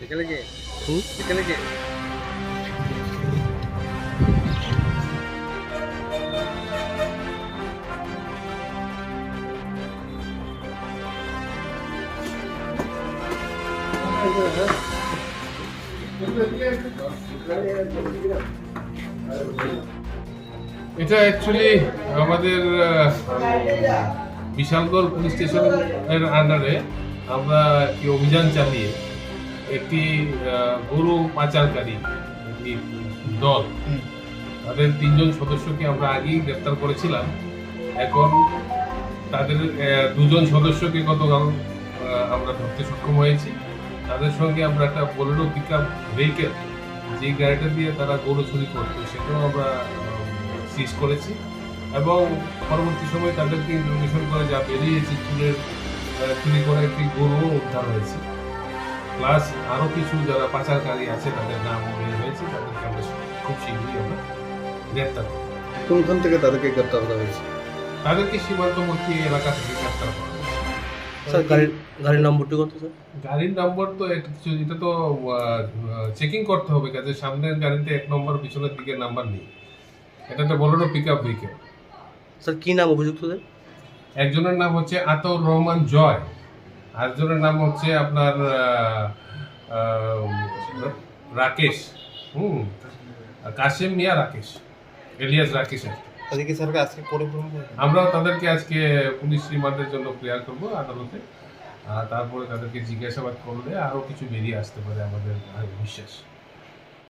কে হুম? কে এটা অ্যাকচুয়ালি আমাদের বিশালগড় পুলিশ স্টেশনের আন্ডারে আমরা একটি অভিযান চালিয়ে একটি গরু পাচারকারী একটি দল। তাদের তিনজন সদস্যকে আমরা আগেই গ্রেপ্তার করেছিলাম। এখন তাদের দুজন সদস্যকে গতকাল আমরা ধরতে সক্ষম হয়েছি। তাদের সঙ্গে আমরা একটা বোলেরো পিক আপ ভেহিকেল যে গাড়িটা দিয়ে তারা গরু চুরি করতো সেটাও আমরা সিজ করেছি। এবং পরবর্তী সময় তাদেরকে ইনফরমেশন করে যা বেরিয়েছে চুরের চুরি করে একটি গরুও উদ্ধার হয়েছে। প্লাস আরও কিছু যারা পাচারকারী আছে তাদের নাম বের হয়েছে তাদেরকে আমরা খুব শীঘ্রই আমরা গ্রেপ্তার। কোনখান থেকে তাদেরকে গ্রেপ্তার করা হয়েছে? তাদেরকে সীমান্তবর্তী এলাকা থেকে গ্রেপ্তার করা স্যার গাড়ির গাড়ির নম্বরটি কত স্যার? গাড়ির নম্বর তো একটা কিছু এটা তো চেকিং করতে হবে কাজে সামনের গাড়িতে এক নম্বর পিছনের দিকে নাম্বার নেই। এটা একটা বলো পিক আপ ভেহিকেল স্যার কি নাম অভিযুক্তদের? একজনের নাম হচ্ছে আতর রহমান জয়। আরেকজনের নাম হচ্ছে আপনার রাকেশ। হুম কাশেম মিয়া রাকেশ এলিয়াস রাকেশ তাদেরকে স্যারকে আজকে করে আমরা তাদেরকে আজকে পুলিশ রিমান্ডের জন্য ক্লিয়ার করব আদালতে। আর তারপরে তাদেরকে জিজ্ঞাসাবাদ করলে আরও কিছু বেরিয়ে আসতে পারে আমাদের বিশ্বাস।